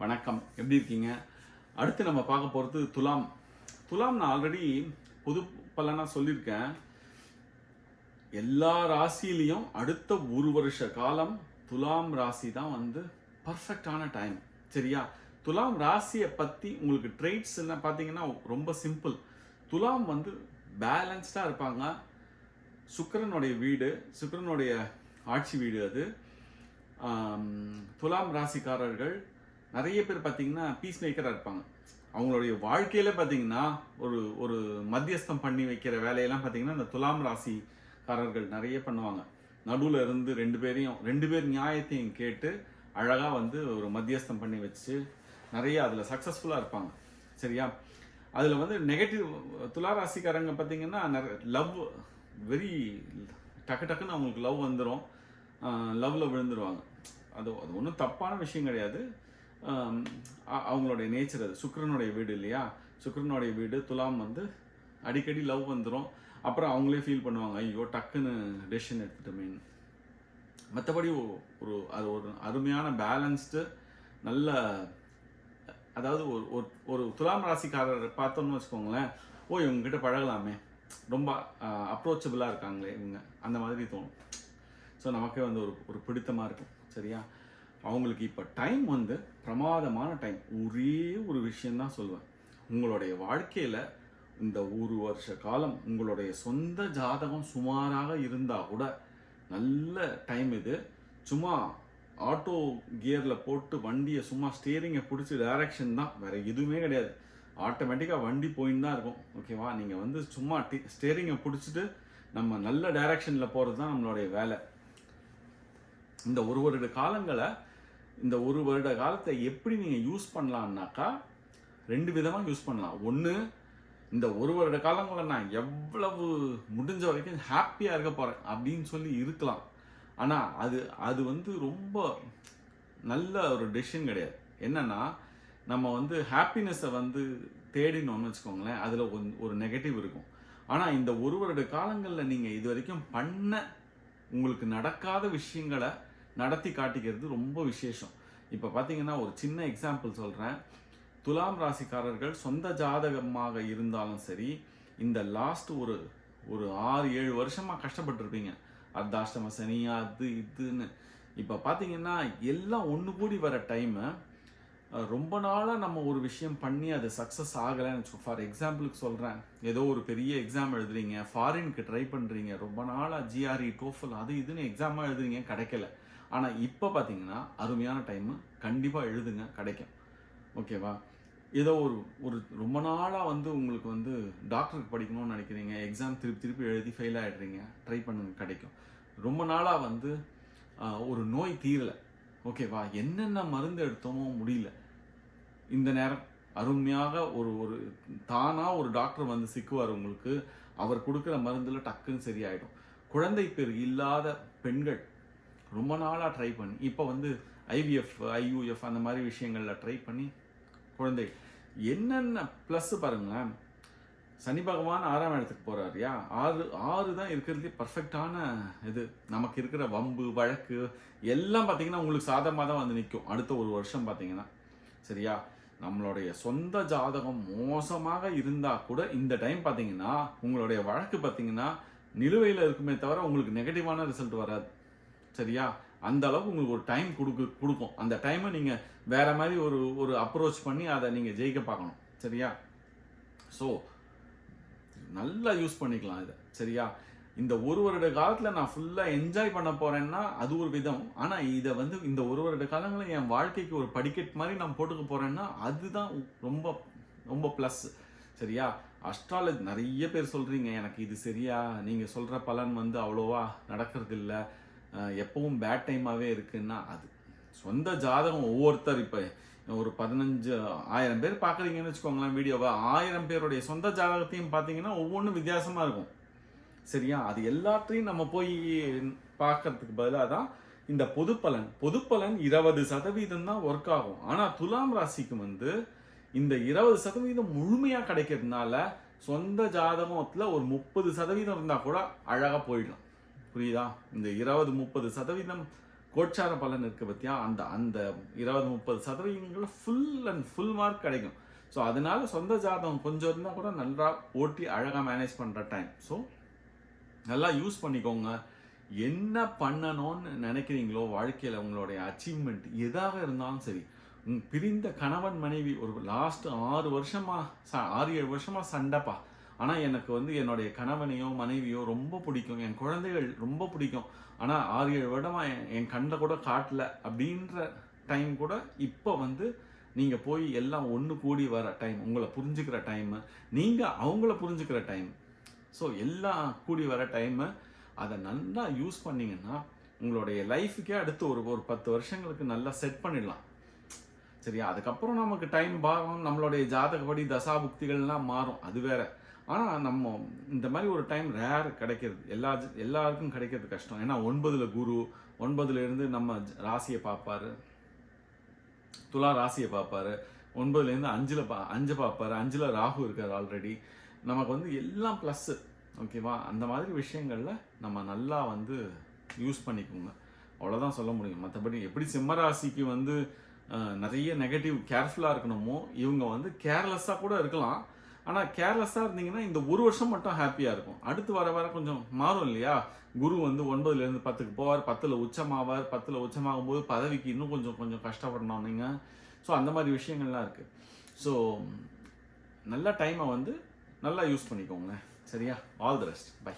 வணக்கம். எப்படி இருக்கீங்க? அடுத்து நம்ம பார்க்க போகிறது துலாம். துலாம் நான் ஆல்ரெடி பொது பலனாக சொல்லியிருக்கேன். எல்லா ராசியிலையும் அடுத்த ஒரு வருஷ காலம் துலாம் ராசி தான் வந்து பர்ஃபெக்டான டைம் சரியா? துலாம் ராசியை பற்றி உங்களுக்கு ட்ரெய்ட்ஸ் என்ன? பார்த்தீங்கன்னா ரொம்ப சிம்பிள் துலாம் வந்து பேலன்ஸ்டாக இருப்பாங்க. சுக்கரனுடைய வீடு சுக்கரனுடைய ஆட்சி வீடு அது. துலாம் ராசிக்காரர்கள் நிறைய பேர் பார்த்தீங்கன்னா பீஸ் மேக்கராக இருப்பாங்க. அவங்களுடைய வாழ்க்கையில் பார்த்தீங்கன்னா ஒரு ஒரு மத்தியஸ்தம் பண்ணி வைக்கிற வேலையெல்லாம் பார்த்தீங்கன்னா இந்த துலாம் ராசிக்காரர்கள் நிறைய பண்ணுவாங்க. நடுவில் இருந்து ரெண்டு பேரையும் ரெண்டு பேர் நியாயத்தையும் கேட்டு அழகாக வந்து ஒரு மத்தியஸ்தம் பண்ணி வச்சு நிறைய அதில் சக்ஸஸ்ஃபுல்லாக இருப்பாங்க. சரியா? அதில் வந்து நெகட்டிவ் துலா ராசிக்காரங்க பார்த்தீங்கன்னா லவ் வெரி டக்கு டக்குன்னு அவங்களுக்கு லவ் வந்துடும் லவ்வில் விழுந்துருவாங்க. அது அது ஒன்றும் தப்பான விஷயம் கிடையாது. அவங்களுடைய நேச்சர் அது. சுக்கரனுடைய வீடு இல்லையா? சுக்கரனுடைய வீடு துலாம் வந்து அடிக்கடி லவ் வந்துடும் அப்புறம் அவங்களே ஃபீல் பண்ணுவாங்க ஐயோ டக்குன்னு டெசிஷன் எடுத்துட்டோமேன்னு மற்றபடி ஒரு அது ஒரு அருமையான பேலன்ஸ்டு நல்ல அதாவது ஒரு ஒரு ஒரு துலாம் ராசிக்காரர் பார்த்தோம்னு வச்சுக்கோங்களேன் ஓ இவங்ககிட்ட பழகலாமே. ரொம்ப அப்ரோச்சபிளாக இருக்காங்களே இவங்க. அந்த மாதிரி தோணும். ஸோ நமக்கே வந்து ஒரு ஒரு பிடித்தமாக இருக்கும். சரியா? அவங்களுக்கு இப்போ டைம் வந்து பிரமாதமான டைம் ஒரே ஒரு விஷயந்தான் சொல்லுவேன். உங்களுடைய வாழ்க்கையில் இந்த ஒரு வருஷ காலம் உங்களுடைய சொந்த ஜாதகம் சுமாராக இருந்தால் கூட நல்ல டைம் இது. சும்மா ஆட்டோ கியரில் போட்டு வண்டியை சும்மா ஸ்டேரிங்கை பிடிச்சி டைரக்ஷன் தான். வேறு எதுவுமே கிடையாது. ஆட்டோமேட்டிக்காக வண்டி போயின்னு தான் இருக்கும். ஓகேவா நீங்கள் வந்து சும்மா டி ஸ்டேரிங்கை பிடிச்சிட்டு நம்ம நல்ல டைரக்ஷனில் போகிறது தான் நம்மளுடைய வேலை. இந்த ஒரு வருட காலங்களை இந்த ஒரு வருட காலத்தை எப்படி நீங்கள் யூஸ் பண்ணலான்னாக்கா ரெண்டு விதமாக யூஸ் பண்ணலாம். ஒன்று இந்த ஒரு வருட காலங்களில் நான் எவ்வளவு முடிஞ்ச வரைக்கும் ஹாப்பியாக இருக்க போகிறேன் அப்படின்னு சொல்லி இருக்கலாம். ஆனால் அது அது வந்து ரொம்ப நல்ல ஒரு டெசிஷன் கிடையாது. என்னென்னா நம்ம வந்து ஹாப்பினஸை வந்து தேடினோம்னு வச்சுக்கோங்களேன் அதில் ஒரு நெகட்டிவ் இருக்கும். ஆனால் இந்த ஒரு வருட காலங்களில் நீங்கள் இது வரைக்கும் பண்ண உங்களுக்கு நடக்காத விஷயங்களை நடத்தி காட்டிக்கிறது ரொம்ப விசேஷம். இப்போ பார்த்தீங்கன்னா ஒரு சின்ன எக்ஸாம்பிள் சொல்கிறேன் துலாம் ராசிக்காரர்கள் சொந்த ஜாதகமாக இருந்தாலும் சரி இந்த லாஸ்ட் ஒரு ஒரு ஆறு ஏழு வருஷமாக கஷ்டப்பட்டுருப்பீங்க. அர்த்தாஷ்டம சனி அது இதுன்னு. இப்போ பார்த்தீங்கன்னா எல்லாம் ஒன்று கூடி வர டைமை ரொம்ப நாளாக நம்ம ஒரு விஷயம் பண்ணி அது சக்ஸஸ் ஆகலைன்னு ஃபார் எக்ஸாம்பிளுக்கு சொல்கிறேன் ஏதோ ஒரு பெரிய எக்ஸாம் எழுதுறீங்க. ஃபாரினுக்கு ட்ரை பண்ணுறீங்க ரொம்ப நாளாக ஜிஆர்இ டோஃபல் அது இதுன்னு எக்ஸாமாக எழுதுறீங்க கிடைக்கல. ஆனால் இப்போ பார்த்தீங்கன்னா அருமையான டைமு கண்டிப்பாக எழுதுங்க கிடைக்கும். ஓகேவா ஏதோ ஒரு ஒரு ரொம்ப நாளாக வந்து உங்களுக்கு வந்து டாக்டருக்கு படிக்கணும்னு நினைக்கிறீங்க. எக்ஸாம் திருப்பி திருப்பி எழுதி ஃபெயில் ஆகிடுறீங்க ட்ரை பண்ணுங்க கிடைக்கும். ரொம்ப நாளாக வந்து ஒரு நோய் தீரலை. ஓகேவா? என்னென்ன மருந்து எடுத்தோமோ முடியல. இந்த நேரம் அருமையாக ஒரு ஒரு தானாக ஒரு டாக்டர் வந்து சிக்குவார் உங்களுக்கு. அவர் கொடுக்குற மருந்தில் டக்குன்னு சரியாயிடும். குழந்தை பேர் இல்லாத பெண்கள் ரொம்ப நாளாக ட்ரை பண்ணி இப்போ வந்து ஐவிஎஃப் ஐயூஎஃப் அந்த மாதிரி விஷயங்களில் ட்ரை பண்ணி குழந்தை என்னென்ன ப்ளஸ் பாருங்களேன். சனி பகவான் ஆறாம் இடத்துக்கு போறாருயா? ஆறு ஆறு தான் இருக்கிறதுலே பர்ஃபெக்டான இது. நமக்கு இருக்கிற வம்பு வழக்கு எல்லாம் பார்த்தீங்கன்னா உங்களுக்கு சாதகமாக தான் வந்து நிற்கும் அடுத்த ஒரு வருஷம் பார்த்தீங்கன்னா சரியா? நம்மளுடைய சொந்த ஜாதகம் மோசமாக இருந்தால் கூட இந்த டைம் பார்த்தீங்கன்னா உங்களுடைய வழக்கு பார்த்தீங்கன்னா நிலுவையில் இருக்குமே தவிர உங்களுக்கு நெகட்டிவான ரிசல்ட் வராது. சரியா? அந்த அளவுக்கு உங்களுக்கு ஒரு டைம் கொடுக்கு கொடுக்கும். அந்த டைமை நீங்கள் வேற மாதிரி ஒரு ஒரு அப்ரோச் பண்ணி அதை நீங்கள் ஜெயிக்க பார்க்கணும். சரியா? ஸோ நல்லா யூஸ் பண்ணிக்கலாம் இதை. சரியா? இந்த ஒரு வருட காலத்தில் நான் ஃபுல்லாக என்ஜாய் பண்ண போகிறேன்னா அது ஒரு விதம். ஆனால் இதை வந்து இந்த ஒரு வருட காலங்களில் என் வாழ்க்கைக்கு ஒரு படிக்கட் மாதிரி நான் போட்டுக்க போகிறேன்னா அதுதான் ரொம்ப ரொம்ப ப்ளஸ் சரியா? அஸ்ட்ராலஜி நிறைய பேர் சொல்கிறீங்க எனக்கு இது சரியா? நீங்கள் சொல்கிற பலன் வந்து அவ்வளோவா நடக்கிறது இல்லை எப்பவும் பேட் டைமாகவே இருக்குன்னா அது. சொந்த ஜாதகம் ஒவ்வொருத்தர் இப்போ ஒரு பதினஞ்சு ஆயிரம் பேர் பார்க்குறீங்கன்னு வச்சுக்கோங்களேன் வீடியோவை. ஆயிரம் பேருடைய சொந்த ஜாதகத்தையும் பார்த்தீங்கன்னா ஒவ்வொன்றும் வித்தியாசமாக இருக்கும். சரியா? அது எல்லாத்தையும் நம்ம போய் பார்க்கறதுக்கு பதிலாக தான் இந்த பொதுப்பலன். பொதுப்பலன் இருபது சதவீதம் தான் ஒர்க் ஆகும். ஆனால் துலாம் ராசிக்கு வந்து இந்த இருபது சதவீதம் முழுமையாக கிடைக்கிறதுனால சொந்த ஜாதகத்தில் ஒரு முப்பது சதவீதம் இருந்தால் கூட அழகாக போயிடலாம். புரியுதா? இந்த இருபது முப்பது சதவீதம் கோட்சார பலன் இருக்கு பத்தியா? அந்த அந்த இருபது முப்பது சதவீதங்களில் ஃபுல் அண்ட் ஃபுல் மார்க் கிடைக்கும். ஸோ அதனால சொந்த ஜாதகம் கொஞ்சம் இருந்தால் கூட நல்லா ஓட்டி அழகாக மேனேஜ் பண்ணுற டைம் ஸோ நல்லா யூஸ் பண்ணிக்கோங்க. என்ன பண்ணணும்னு நினைக்கிறீங்களோ வாழ்க்கையில் உங்களுடைய அச்சீவ்மெண்ட் எதாக இருந்தாலும் சரி உம் பிரிந்த கணவன் மனைவி ஒரு லாஸ்ட் ஆறு வருஷமா ச- ஆறு ஏழு வருஷமா சண்டைப்பா. ஆனால் எனக்கு வந்து என்னுடைய கணவனையோ மனைவியோ ரொம்ப பிடிக்கும். என் குழந்தைகள் ரொம்ப பிடிக்கும். ஆனால் ஆறு ஏழு வருடமாக என் என் கூட காட்டல அப்படின்ற டைம் கூட இப்போ வந்து நீங்கள் போய் எல்லாம் ஒன்று கூடி வர டைம் உங்களை புரிஞ்சுக்கிற டைமு நீங்கள் அவங்கள புரிஞ்சுக்கிற டைம் ஸோ எல்லாம் கூடி வர டைமு அதை நல்லா யூஸ் பண்ணிங்கன்னா உங்களுடைய லைஃபுக்கே அடுத்து ஒரு ஒரு பத்து வருஷங்களுக்கு நல்லா செட் பண்ணிடலாம். சரியா? அதுக்கப்புறம் நமக்கு டைம் பாகம் நம்மளுடைய ஜாதகப்படி தசாபுக்திகள்லாம் மாறும். அது வேற. ஆனால் நம்ம இந்த மாதிரி ஒரு டைம் ரேர் கிடைக்கிறது. எல்லா எல்லாருக்கும் கிடைக்கிறது கஷ்டம். ஏன்னா ஒன்பதில் குரு ஒன்பதுலேருந்து நம்ம ராசியை பார்ப்பாரு. துலா ராசியை பார்ப்பாரு. ஒன்பதுலேருந்து அஞ்சில் பா அஞ்சு பார்ப்பாரு. அஞ்சில் ராகு இருக்கார் ஆல்ரெடி நமக்கு வந்து எல்லாம் ப்ளஸ்ஸு ஓகேவா அந்த மாதிரி விஷயங்களில் நம்ம நல்லா வந்து யூஸ் பண்ணிக்கோங்க. அவ்வளோதான் சொல்ல முடியும். மற்றபடி எப்படி சிம்ம ராசிக்கு வந்து நிறைய நெகட்டிவ் கேர்ஃபுல்லாக இருக்கணுமோ இவங்க வந்து கேர்லெஸ்ஸாக கூட இருக்கலாம். ஆனால் கேர்லெஸ்ஸாக இருந்தீங்கன்னா இந்த ஒரு வருஷம் மட்டும் ஹாப்பியாக இருக்கும். அடுத்து வர வர கொஞ்சம் மாறும் இல்லையா? குரு வந்து ஒன்பதுலேருந்து பத்துக்கு போவார். பத்தில் உச்சமாவார். பத்தில் உச்சமாகும் போது பதவிக்கு இன்னும் கொஞ்சம் கொஞ்சம் கஷ்டப்படணும் நீங்கள் ஸோ அந்த மாதிரி விஷயங்கள்லாம் இருக்குது ஸோ நல்ல டைமை வந்து நல்லா யூஸ் பண்ணிக்கோங்க சரியா? All the rest by